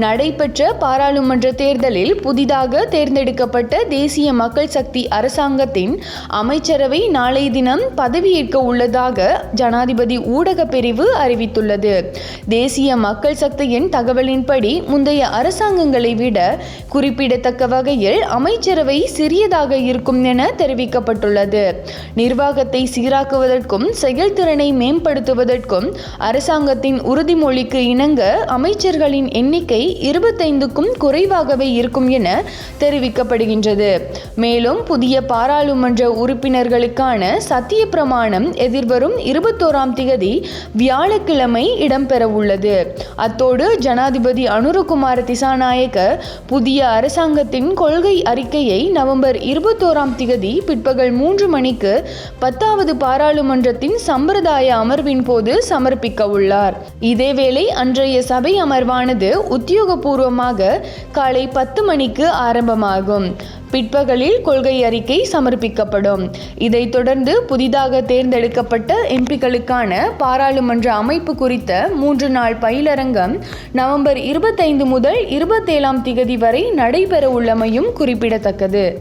நடைபெற்ற பாராளுமன்ற தேர்தலில் புதிதாக தேர்ந்தெடுக்கப்பட்ட தேசிய மக்கள் சக்தி அரசாங்கத்தின் அமைச்சரவை நாளை தினம் பதவியேற்க உள்ளதாக ஜனாதிபதி ஊடக பிரிவு அறிவித்துள்ளது. தேசிய மக்கள் சக்தியின் தகவலின்படி முந்தைய அரசாங்கங்களை விட குறிப்பிடத்தக்க வகையில் அமைச்சரவை சிறியதாக இருக்கும் என தெரிவிக்கப்பட்டுள்ளது. நிர்வாகத்தை சீராக்குவதற்கும் செயல்திறனை மேம்படுத்துவதற்கும் அரசாங்கத்தின் உறுதிமொழிக்கு இணங்க அமைச்சர்களின் எண்ணிக்கை இருபத்தைந்துக்கும் குறைவாகவே இருக்கும் என தெரிவிக்கப்படுகின்றது. மேலும் புதிய பாராளுமன்ற உறுப்பினர்களுக்கான சத்திய பிரமாணம் எதிர்வரும் இருபத்தோராம் திகதி வியாழக்கிழமை இடம்பெறவுள்ளது. அத்தோடு ஜனாதிபதி அனுரகுமார திசாநாயக்க புதிய அரசாங்கத்தின் கொள்கை அறிக்கையை நவம்பர் இருபத்தோராம் திகதி பிற்பகல் மூன்று மணிக்கு பத்தாவது பாராளுமன்றத்தின் சம்பிரதாய அமர்வின் போது சமர்ப்பிக்க உள்ளார் இதேவேளை அன்றைய சபை அமர்வானது உத்தியோகபூர்வமாக காலை பத்து மணிக்கு ஆரம்பமாகும். பிற்பகலில் கொள்கை அறிக்கை சமர்ப்பிக்கப்படும். இதைத் தொடர்ந்து புதிதாக தேர்ந்தெடுக்கப்பட்ட எம்பிக்களுக்கான பாராளுமன்ற அமைப்பு குறித்த மூன்று நாள் பயிலரங்கம் நவம்பர் இருபத்தைந்து முதல் இருபத்தேழாம் திகதி வரை நடைபெற உள்ளமையும் குறிப்பிடத்தக்கது.